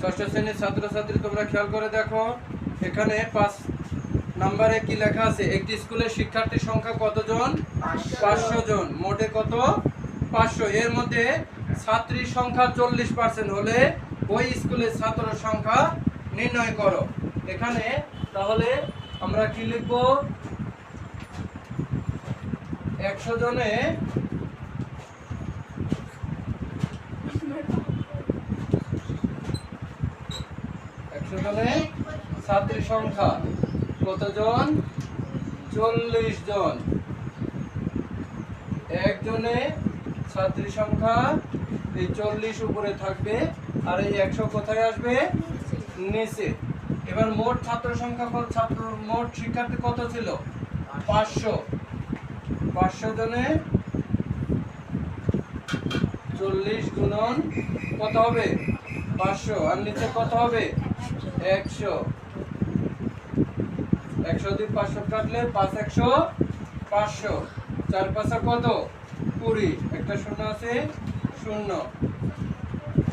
ষষ্ঠ শ্রেণির ছাত্রছাত্রী তোমরা খেয়াল করে দেখো এখানে পাঁচ নাম্বারে কি লেখা আছে? একটি স্কুলের শিক্ষার্থীর সংখ্যা কতজন? পাঁচশো। জন মোটে কত? পাঁচশো। এর মধ্যে ছাত্রীর সংখ্যা চল্লিশ পার্সেন্ট হলে ওই স্কুলের ছাত্র সংখ্যা নির্ণয় করো। এখানে তাহলে আমরা কি লিখব? একশো জনে জনে ছাত্রী সংখ্যা কতজন? চল্লিশ জন। একজনে ছাত্রী সংখ্যা এই চল্লিশ উপরে থাকবে আর এই একশো কোথায় আসবে? নিচে। এবার মোট ছাত্র সংখ্যা ছাত্র মোট শিক্ষার্থী কত ছিল? পাঁচশো। পাঁচশো জনে চল্লিশ গুণন কত হবে? পাঁচশো, আর নিচে কত হবে? একশো। একশো দিয়ে পাঁচশো কাটলে পাঁচ একশো পাঁচশো। চার পাঁচা কত? কুড়ি। একটা শূন্য আছে, শূন্য।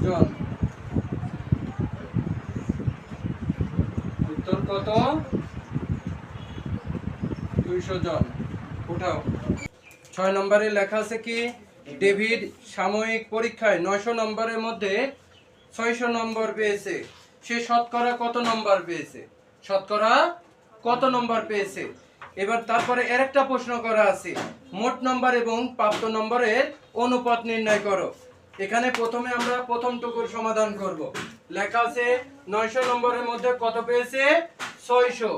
জন। উত্তর কত? দুইশো জন। উঠাও। ছয় নম্বরে লেখা আছে কি? ডেভিড সাময়িক পরীক্ষায় নয়শো নম্বরের মধ্যে ছয়শো নম্বর পেয়েছে। সে শতকরা কত নম্বর পেয়েছে? শতকরা কত নম্বর পেয়েছে? এবার তারপরে এর একটা প্রশ্ন করা আছে। মোট নম্বর এবং প্রাপ্ত নম্বরের অনুপাত নির্ণয় করো। এখানে প্রথমে আমরা প্রথম টুকুর সমাধান করব। লেখা আছে, নয়শো নম্বরের মধ্যে কত পেয়েছে? ছয়শো।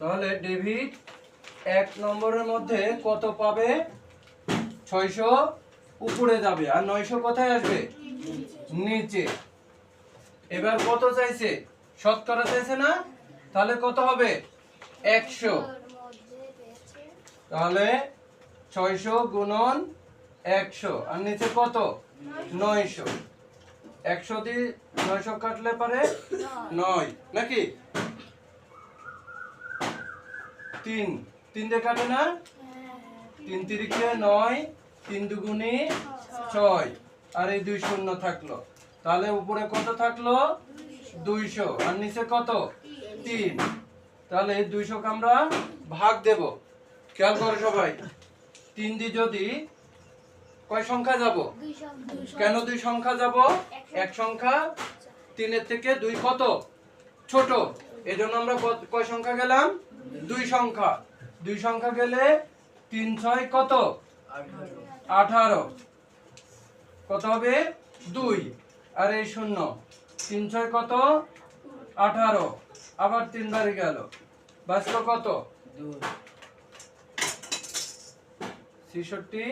তাহলে ডেভিড এক নম্বরের মধ্যে কত পাবে? ছয়শো উপরে যাবে। আর নয়শো কোথায় আসবে? নিচে। এবার কত চাইছে? শতকরা চাইছে না? তাহলে কত হবে? একশো। তাহলে ছয়শো গুণন একশো। আর নিচে কত? নয়শো। একশো দিয়ে নয়শো কাটলে পারে? নয়। নাকি? তিন। তিন দিয়ে না? তিন তিরিখে নয়, তিন দুগুণে ছয়। আর এই দুই শূন্য থাকল। তাহলে উপরে কত থাকল? দুইশো। আর নিচে কত? তিন। তাহলে এই দুইশোকে আমরা ভাগ দেব। খেয়াল করো সবাই। তিন দিয়ে যদি কয় সংখ্যা যাব? কেন দুই সংখ্যা যাব? এক সংখ্যা। তিনের থেকে দুই কত? ছোট। এজন্য আমরা কয় সংখ্যা গেলাম? দুই সংখ্যা। দুই সংখ্যা গেলে তিন ছয় কত? আঠারো। কত হবে? দুই। আর এই শূন্য। তিন ছয় কত? আঠারো। আবার তিনবারে গেল। বাঁচল কত? ছেষট্টি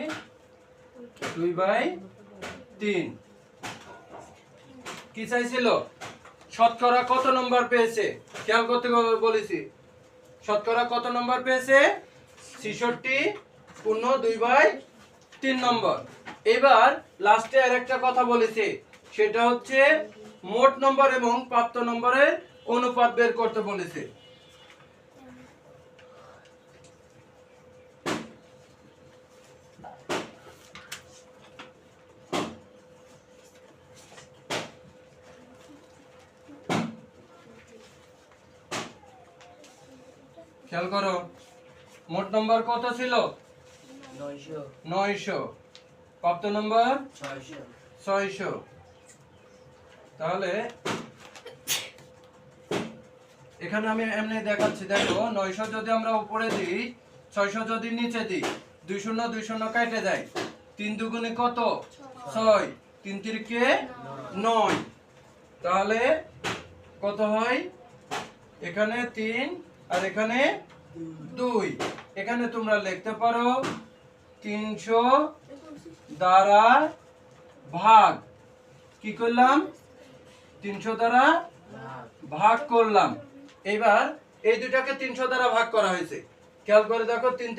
দুই বাই তিন। কি চাইছিল? শতকরা কত নম্বর পেয়েছে? খেয়াল করতে বলেছি। শতকরা কত নম্বর পেয়েছে? ছেষট্টি, পূর্ণ দুই বাই তিন নম্বর। এবার লাস্টে আর একটা কথা বলেছে। সেটা হচ্ছে মোট নম্বর এবং প্রাপ্ত নম্বরের অনুপাত বের করতে বলেছে। খেয়াল করো। মোট নম্বর কত ছিল? নয়শো। প্রাপ্ত নম্বর ছয়শো। তাহলে এখানে আমি এমনি দেখাচ্ছি দেখো নয়শো যদি আমরা উপরে দিই ছয়শো যদি নিচে দিই দুই শূন্য দুই শূন্য কেটে যায় তিন দুগুণে কত? ছয়। তিন তিরিকে নয়। তাহলে কত হয়? এখানে তিন আর এখানে দুই। এখানে তোমরা লিখতে পারো তিনশো দ্বারা ভাগ। কি করলাম? তিনশো দ্বারা ভাগ করলাম। এবার এই দুটাকে তিনশো দ্বারা ভাগ করা হয়েছে। খেয়াল করে দেখো, তিন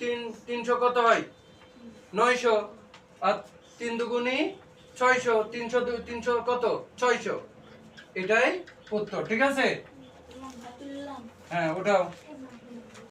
তিন, তিনশো কত হয়? নয়শো। আর তিন দুগুণি ছয়শো। তিনশো তিনশো কত? ছয়শো। এটাই উত্তর, ঠিক আছে? হ্যাঁ ওটাও।